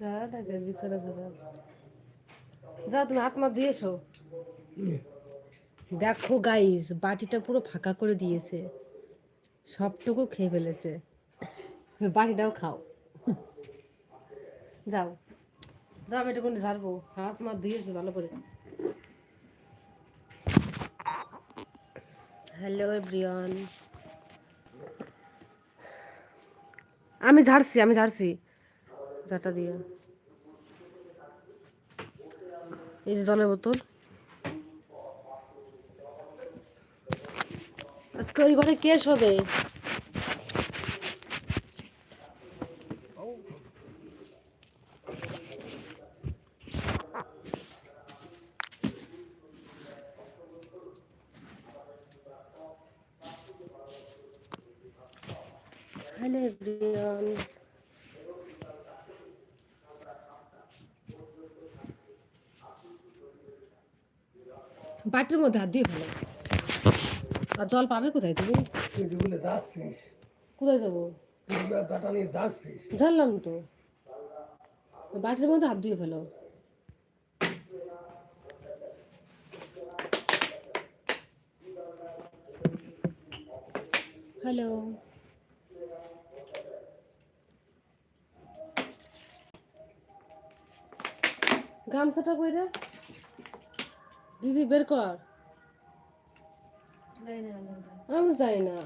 দেখে, বিছানা ছাড়া যা তুমি হাত মা দিয়েছ দেখো গাইস বাটিটা পুরো ফাঁকা করে দিয়েছে। সবটুকু খেয়ে ফেলেছে। বাটিটাও খাও। যাও। যাও, আমি এটুকুনি ঝাড়বো। হাত মা দিয়েছ ভালো করে। হ্যালো এভরিওয়ান আমি ঝাড়ছি আমি ঝাড়ছি। ঝাঁটা দিয়ে। এই যে জলের বোতল। আজকে ওই ঘরে কেস শোবে হ্যালো এভরিওয়ান বাটির মধ্যে হাত দিয়ে ফেলো আর জল পাবে কোথায় তুমি? কোথায় যাব? জানলাম তো। বাটির মধ্যে হাত দিয়ে ফেলো। হ্যালো। গামছাটা কইরা দিদি বের কর আমি যাই না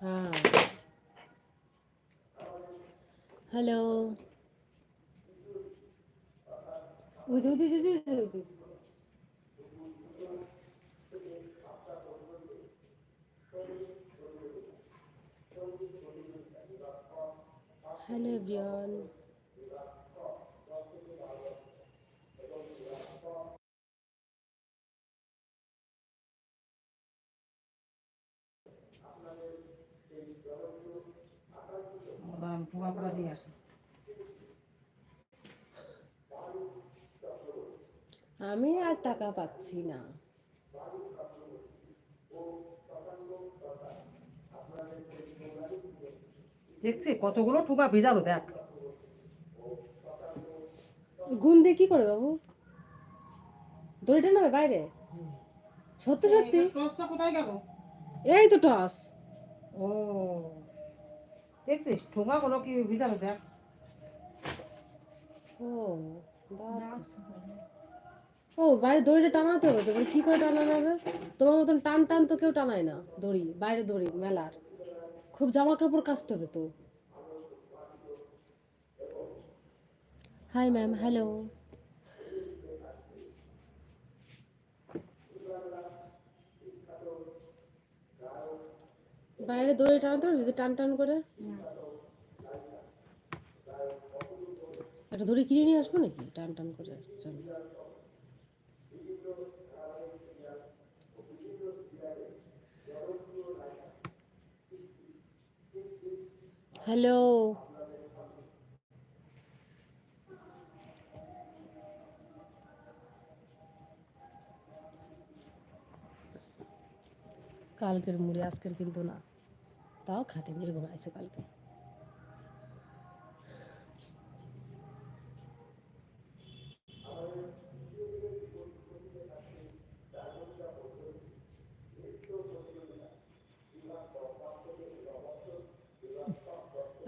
হ্যাঁ হ্যালো ওই যে, ওই যে, ওই যে, ওই যে, ওই যে। হ্যালো এভরিওয়ান দিয়ে আসে আমি আর টাকা পাচ্ছি না দেখছি কতগুলো টুপা ভেজালো দেখ গুণ দিয়ে কি করে বাবু দড়িটা নেবে বাইরে সত্যি সত্যি কোথায় গেল এই তো টস ও দেখছিস? ঠোঙাগুলো কি ভিজালো দেখ ও ও, বাইরে দড়িটা টানাতে হবে তো কি করে টানানো হবে? তোমার মতন টান টান তো কেউ টানায় না দড়ি, বাইরে দড়ি, মেলার। খুব জামা কাপড় কাচতে হবে তো। হাই ম্যাম হ্যালো বাইরে দড়ি টানাতে হবে যদি টান টান করে। একটা দড়ি কিনে নিয়ে আসব নাকি? টান টান করে হ্যালো। কালকের মুড়ি, আজকের কিন্তু না। তাও খাটেনি এরকম আছে কালকে।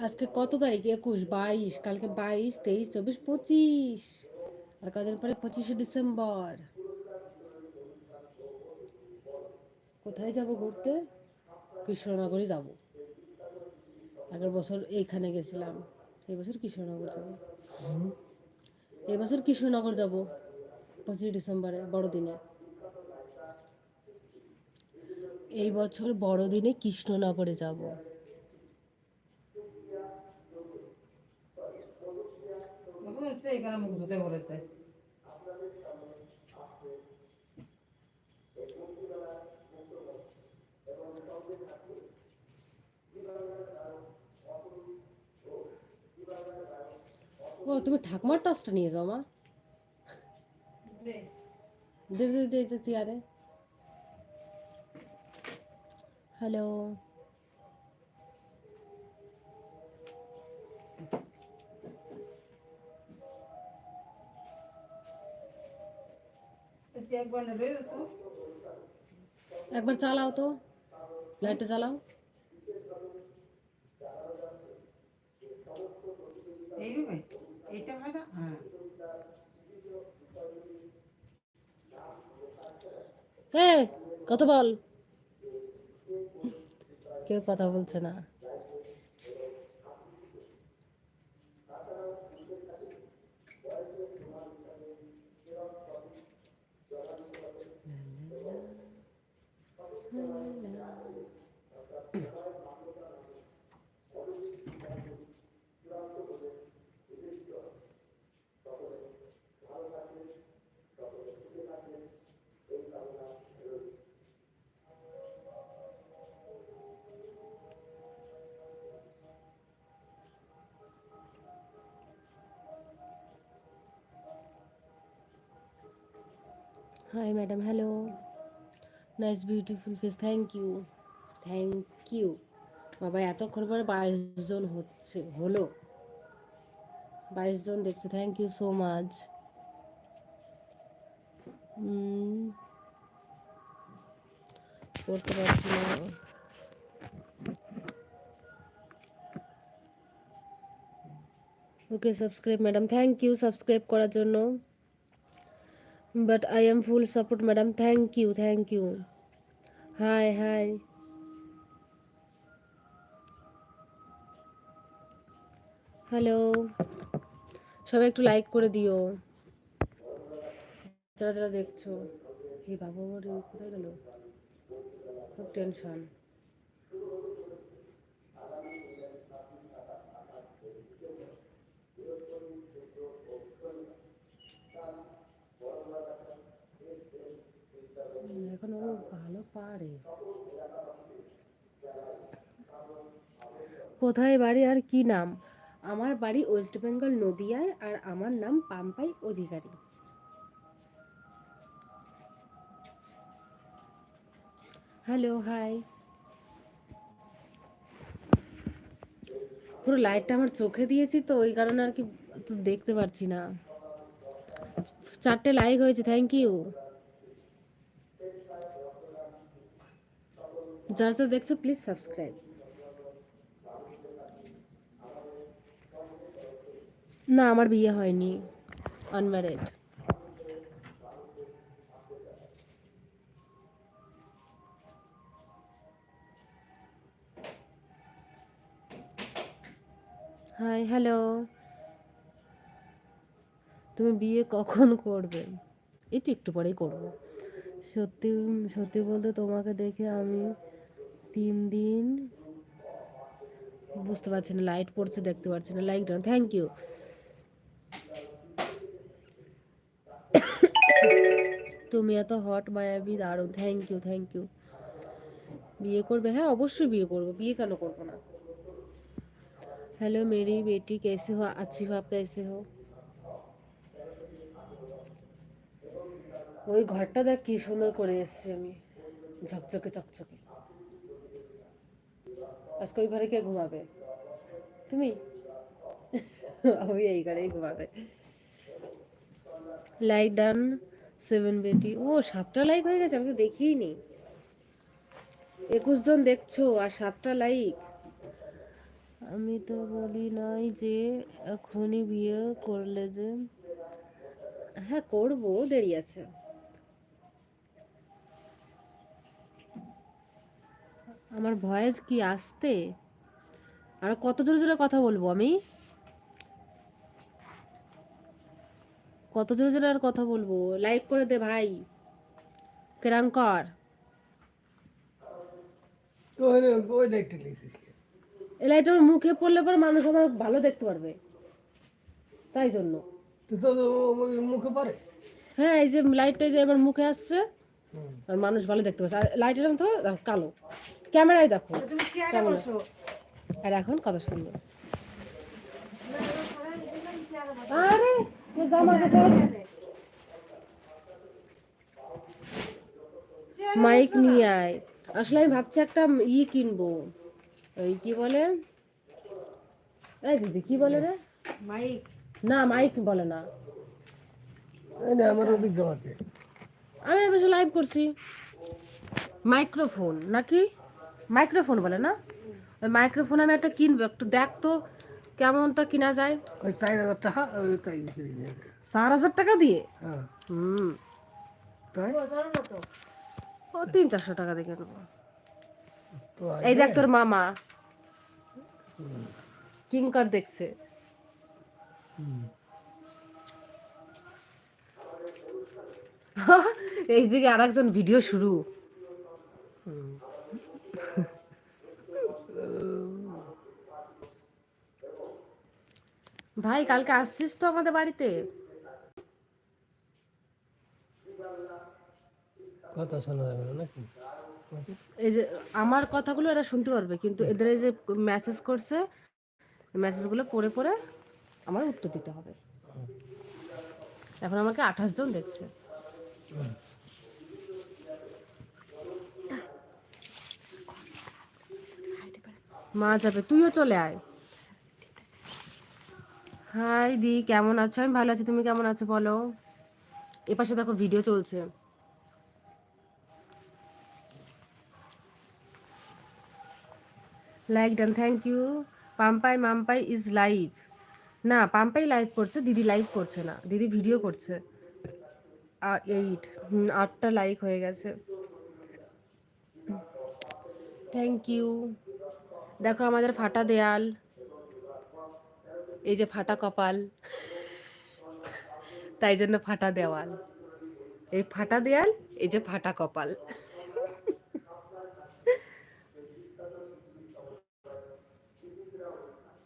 আজকে কত তারিখ? একুশ, বাইশ, কালকে বাইশ, তেইশ, চব্বিশ, পঁচিশ। আর কদিন পরে পঁচিশে ডিসেম্বর। কোথায় যাব ঘুরতে? কৃষ্ণনগরে যাব। আগের বছর এইখানে গেছিলাম। এই বছর কৃষ্ণনগর যাব। এই বছর কৃষ্ণনগর যাব, পঁচিশে ডিসেম্বরে, বড়দিনে। এই বছর বড়দিনে কৃষ্ণনগরে যাব। এখানে মুখ ধুতে বলেছে। ও তুমি ঠাকুমার টসটা নিয়ে যাও মা দে দে দে যে চেয়ারে হ্যালো একবার চালাও তো লাইটটা চালাও হ্যাঁ কথা বল। কেউ কথা বলছে না। Hi madam hello nice beautiful face thank you thank you বাবা, এতক্ষণ পরে বাইশ জন হচ্ছে, হলো। বাইশ জন দেখছে। থ্যাংক ইউ সো মাচ করতে পারছি না। Okay subscribe madam thank you subscribe করার জন্য। But I am full support madam thank you thank you hi hi hello সবাই একটু লাইক করে দিও। যারা যারা দেখছ। এই বাবা কোথায় গেল? খুব টেনশন এখন ও ভালো পারে। কোথায় বাড়ি আর কি নাম? আমার বাড়ি ওয়েস্ট বেঙ্গল নদিয়ায় আর আমার নাম পাম্পাই অধিকারী। Hello, high. পুরো লাইটটা আমার চোখে দিয়েছি তো, ওই কারণে আর কি দেখতে পারছি না। চারটে লাইক হয়েছে থ্যাংক ইউ যারা যারা দেখছ প্লিজ সাবস্ক্রাইব না, আমার বিয়ে হয়নি আনম্যারিড হাই হ্যালো তুমি বিয়ে কখন করবে? এই তো একটু পরেই করব। সত্যি সত্যি বলতে তোমাকে দেখে আমি তিন দিন বুঝতে পারছি না লাইট পড়ছে দেখতে পাচ্ছি না লাইট ডাউন থ্যাংক ইউ তুমি এত হট মায়াবী দারুণ থ্যাংক ইউ থ্যাংক ইউ বিয়ে করবে হ্যাঁ অবশ্যই বিয়ে করবো বিয়ে কেন করবো না हेलो मेरी बेटी कैसे हो अच्छी हो आप कैसे हो ওই ঘরটা দেখ কি সুন্দর করে এসছি আমি ঝকঝকে চকচকে আজকে ওই ঘরে কে ঘুমাবে? তুমি? ওই এই ঘরেই ঘুমাবে। লাইক ডান সেভেন বেটি ও, সাতটা লাইক হয়ে গেছে, আমি তো দেখিই নি একুশ জন দেখছ, আর সাতটা লাইক আমি তো বলি নাই যে, এখনই বিয়ে করলে যে হ্যাঁ করব, দেরি আছে। আমার ভয়েস কি আসতে? আর কত জোরে জোরে কথা বলব আমি? কত জোরে জোরে আর কথা বলব? লাইক করে দে ভাই। কেরাম কর লাইটটা এই লাইট আমার মুখে পড়লে পর মানুষ আমার ভালো দেখতে পারবে। তাই জন্য। মুখে পারে হ্যাঁ এই যে লাইটটা যে আমার মুখে আসছে আর মানুষ ভালো দেখতে পাচ্ছে আর লাইটের রং তো কালো। ক্যামেরায় দেখো। তুমি চেয়ারে আর এখন কত সুন্দর। আরে জামা কাপড় মাইক নিয়ে আয়। আসলে আমি ভাবছি একটা ই কিনবো। ওই কি বলে? এই দিদি কি বলে রে? মাইক না মাইক বলে না। এই না আমার ওদিক যাওয়াতে আমি এসে লাইভ করছি। মাইক্রোফোন নাকি? মাইক্রোফোন বলে না? ওই মাইক্রোফোন আমি একটা কিনবো একটু দেখ তো কেমনটা কিনা যায়। ওই চার হাজার টাকা। চার হাজার টাকা দিয়ে? হ্যাঁ। হুম। ও তিন চারশো টাকা দিয়ে কিনবো। তো এই দেখ তোর মামা। কিংকর দেখছে। এই দিকে আর একজন ভিডিও শুরু। ভাই কালকে আসছিস তো আমাদের বাড়িতে? কথা শোনা যাবে না নাকি? এই যে আমার কথাগুলো এরা শুনতে পারবে কিন্তু এদের এই যে মেসেজ করছে মেসেজগুলো পড়ে পড়ে আমার উত্তর দিতে হবে। এখন আমাকে আঠাশ জন দেখছে। মা যাবে, তুইও চলে আয়। হাই দি, কেমন আছো? আমি ভালো আছি, তুমি কেমন আছো বলো? এপাশে দেখো ভিডিও চলছে। Like done thank you Pampai, Mampai is live না, পাম্পাই লাইভ করছে, দিদি লাইভ করছে না, দিদি ভিডিও করছে। এইট আটটা লাইক হয়ে গেছে। থ্যাংক ইউ দেখো আমাদের ফাটা দেয়াল এই যে ফাটা কপাল তাই জন্য ফাটা দেওয়াল। এই ফাটা দেয়াল এই যে ফাটা কপাল।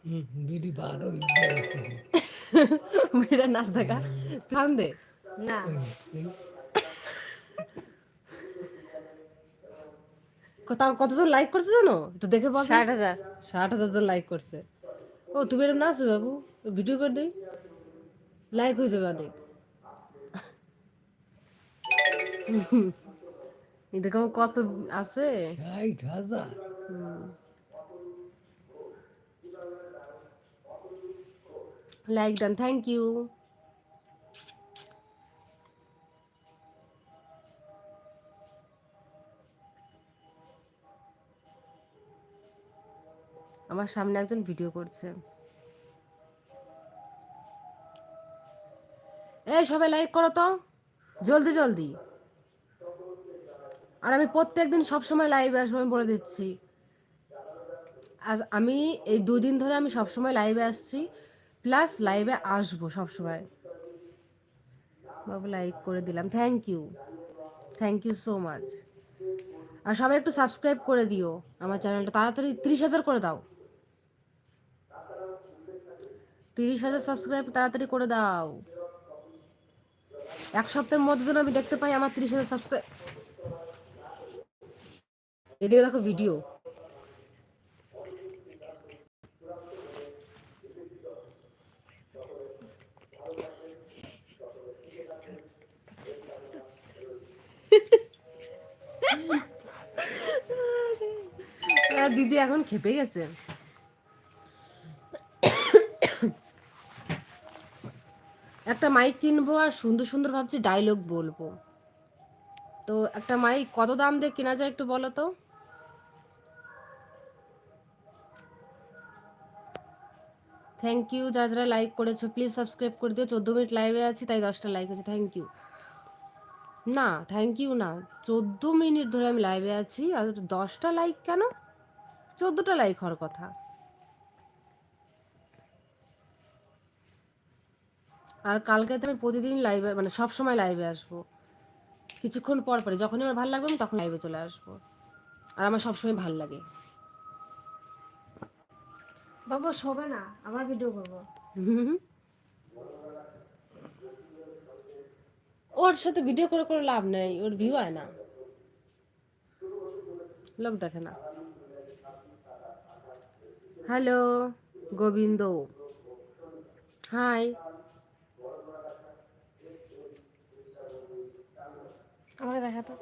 মেয়েরা নাচ দেখা থাম দে। না। কত কতজন লাইক করছে জানো? একটু দেখে বল। ষাট হাজার। ষাট হাজার জন লাইক করছে। ও তুমি এরকম নাচো বাবু? ভিডিও করে দিই। লাইক হয়ে যাবে অনেক। এরকম কত আছে। ষাট হাজার। লাইক ডান থ্যাংক ইউ আমার সামনে একজন ভিডিও করছে। এই সবাই লাইক করো তো। জলদি জলদি। আর আমি প্রত্যেকদিন সবসময় লাইভে আসব, আমি বলে দিচ্ছি। আজ আমি এই দুদিন ধরে আমি সবসময় লাইভে আসছি প্লাস লাইভে আসব সবসময়। বাবু লাইক করে দিলাম। Thank you thank you so much আর সবাই একটু সাবস্ক্রাইব করে দিও। আমার চ্যানেলটা তাড়াতাড়ি তিরিশ হাজার করে দাও। তিরিশ হাজার সাবস্ক্রাইব তাড়াতাড়ি করে দাও। এক সপ্তাহের মধ্যে যেন আমি দেখতে পাই আমার তিরিশ হাজার সাবস্ক্রাইব এদিকে দেখো ভিডিও দিদি এখন খেপে গেছে। একটা মাইক কিনবো আর সুন্দর সুন্দর ভাবছি ডায়লগ বলব। তো একটা মাইক কত দাম দিয়ে কেনা যায় একটু বলো তো? থ্যাংক ইউ যারা যারা লাইক করেছ প্লিজ সাবস্ক্রাইব করে দিও। চোদ্দ মিনিট লাইভে আছি, তাই দশটা লাইক আছে। থ্যাংক ইউ না থ্যাংক ইউ না। চোদ্দ মিনিট ধরে আমি লাইভে আছি, আর দশটা লাইক কেন? চোদ্দোটা লাইক হওয়ার কথা। আর কালকে তো আমি প্রতিদিন লাইভে মানে সব সময় লাইভে আসব। কিছুক্ষণ পর পরে যখনই আমার ভালো লাগবে আমি তখন লাইভে চলে আসব। আর আমার সবসময় ভালো লাগে। বাবা শোবে না আবার ভিডিও করব। ওর সাথে ভিডিও করে কোনো লাভ নেই ওর ভিউ হয় না। লোক দেখে না। হ্যালো গোবিন্দ। হাই আমাকে দেখা তো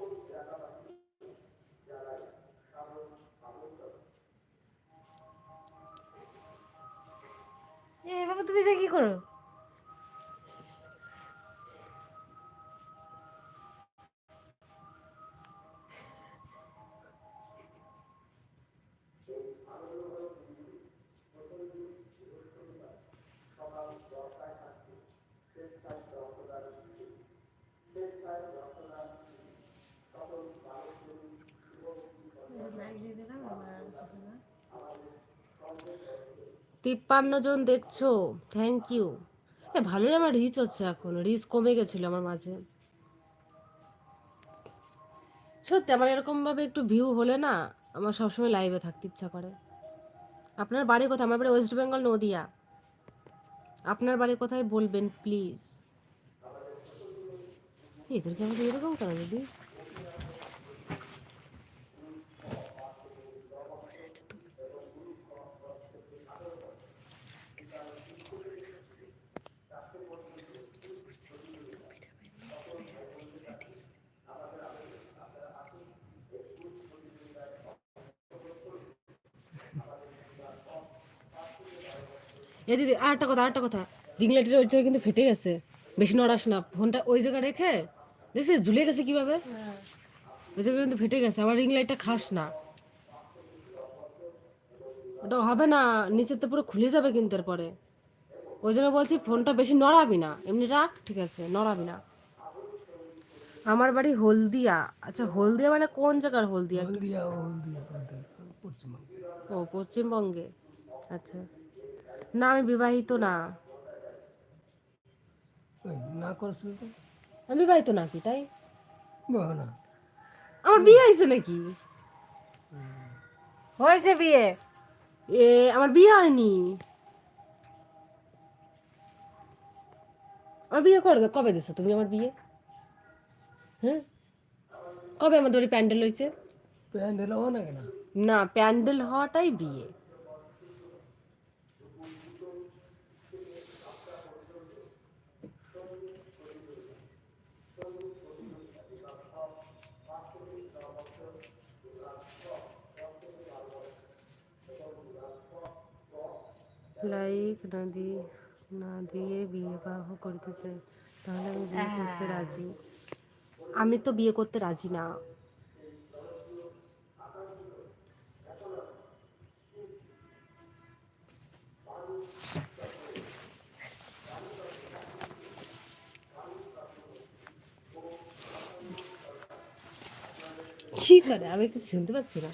এ বাবা তুমি যে কি করো? তিপ্পান্ন জন দেখছ? থ্যাংক ইউ এ, ভালোই আমার রিচ হচ্ছে এখন। রিচ কমে গেছিল আমার মাঝে। সত্যি, আমার এরকমভাবে একটু ভিউ হলে না, আমার সবসময় লাইভে থাকতে ইচ্ছা করে। আপনার বাড়ি কোথায়? আমার বাড়ি ওয়েস্ট বেঙ্গল নদিয়া। আপনার বাড়ি কোথায় বলবেন প্লিজ এদেরকে আমাদের এরকম কেন দিদি? এ দিদি আর একটা কথা আর একটা কথা। রিং লাইটের ওই জায়গায় কিন্তু ফেটে গেছে। বেশি নড়াস না। ফোনটা ওই জায়গায় রেখে দেখছিস ঝুলে গেছে কীভাবে? ওই জায়গায় কিন্তু ফেটে গেছে। আমার রিং লাইটটা খাস না। ওটা হবে না নিচের তো পুরো খুলে যাবে কিন্তু এরপরে। ওই জন্য বলছি ফোনটা বেশি নড়াবি না। এমনি রাখ ঠিক আছে নড়াবি না। আমার বাড়ি হলদিয়া। আচ্ছা হলদিয়া মানে কোন জায়গার হলদিয়া? হলদিয়া হলদিয়া ও পশ্চিমবঙ্গে। আচ্ছা। না আমি বিবাহিত না। ওই না করছ আমি বিবাহিত নাকি তাই? না। আমার বিয়ে হয়েছে নাকি? হয়েছে বিয়ে। এ আমার বিয়ে হয়নি। আমার বিয়ে করে কবে দিছো তুমি আমার বিয়ে? হ্যাঁ? কবে আমার দড়ি প্যান্ডেল হয়েছে? প্যান্ডেল হওয়া না? না প্যান্ডেল হওয়াটাই বিয়ে। লাইক না দিয়ে না দিয়ে বিবাহ করতে চাই তাহলে আমি বিয়ে করতে রাজি। আমি তো বিয়ে করতে রাজি না। কি করে? আমি কিছু শুনতে পাচ্ছি না।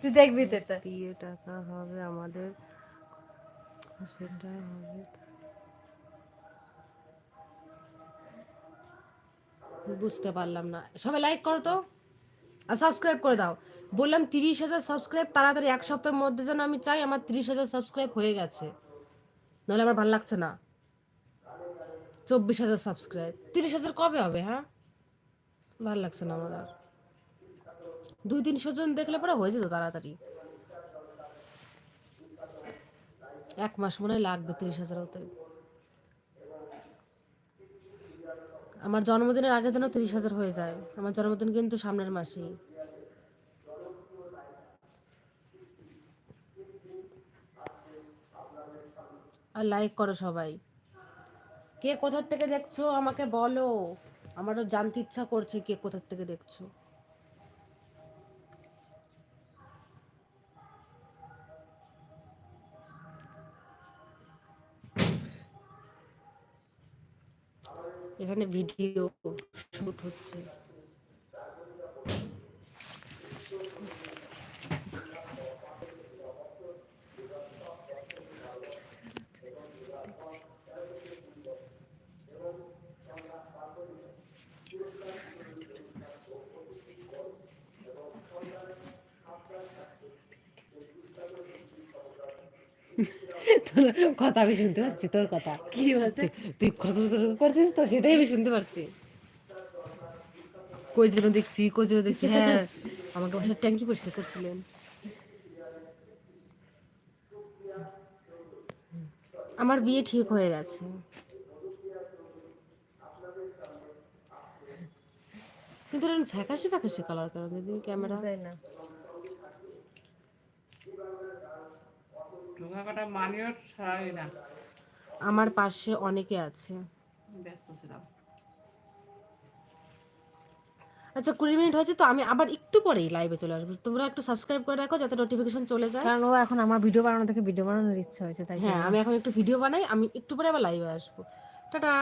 তুই দেখবি তো বিয়ে টাকা হবে আমাদের। হবে। বুঝতে পারলাম না। সবাই লাইক করো তো। আর সাবস্ক্রাইব করে দাও। বললাম তিরিশ হাজার সাবস্ক্রাইব তাড়াতাড়ি এক সপ্তাহের মধ্যে যেন আমি চাই, আমার তিরিশ হাজার সাবস্ক্রাইব হয়ে গেছে। নাহলে আমার ভালো লাগছে না। চব্বিশ হাজার সাবস্ক্রাইব তিরিশ হাজার কবে হবে হ্যাঁ? ভালো লাগছে না আমার আর। দুই তিনশো জন দেখলে পরে হয়ে যেত তাড়াতাড়ি। এক মাস মনে হয় লাগবে তিরিশ হাজার হতে। আমার জন্মদিনের আগে যেন তিরিশ হাজার হয়ে যায়। আমার জন্মদিন কিন্তু সামনের মাসেই। আর লাইক করো সবাই। কে কোথার থেকে দেখছ? আমাকে বলো। আমারও জানতে ইচ্ছা করছে কে কোথার থেকে দেখছ। এখানে ভিডিও শুট হচ্ছে। তোর কথা আমি শুনতে পাচ্ছি তোর কথা। কি বলতে? তুই করছিস তো সেটাই আমি শুনতে পারছি। কই যেন দেখছি কই যেন দেখছি হ্যাঁ আমাকে বাসার ট্যাঙ্কি পরিষ্কার করছিলেন। আমার বিয়ে ঠিক হয়ে গেছে। কিন্তু ফ্যাকাশে ফ্যাকাশে কালার কেন দিদি ক্যামেরা। না। মানিও ছাড়াই না। আমার পাশে অনেকে আছে। ব্যস্ত ছিলাম। আচ্ছা কুড়ি মিনিট হয়েছে তো আমি আবার একটু পরেই লাইভে চলে আসব। তোমরা একটু সাবস্ক্রাইব করে রাখো যাতে নোটিফিকেশন চলে যায়। কারণ ও এখন আমার ভিডিও বানানো থেকে ভিডিও বানানোর ইচ্ছা হয়েছে তাই হ্যাঁ আমি এখন একটু ভিডিও বানাই আমি একটু পরে আবার লাইভে আসব। টাটা!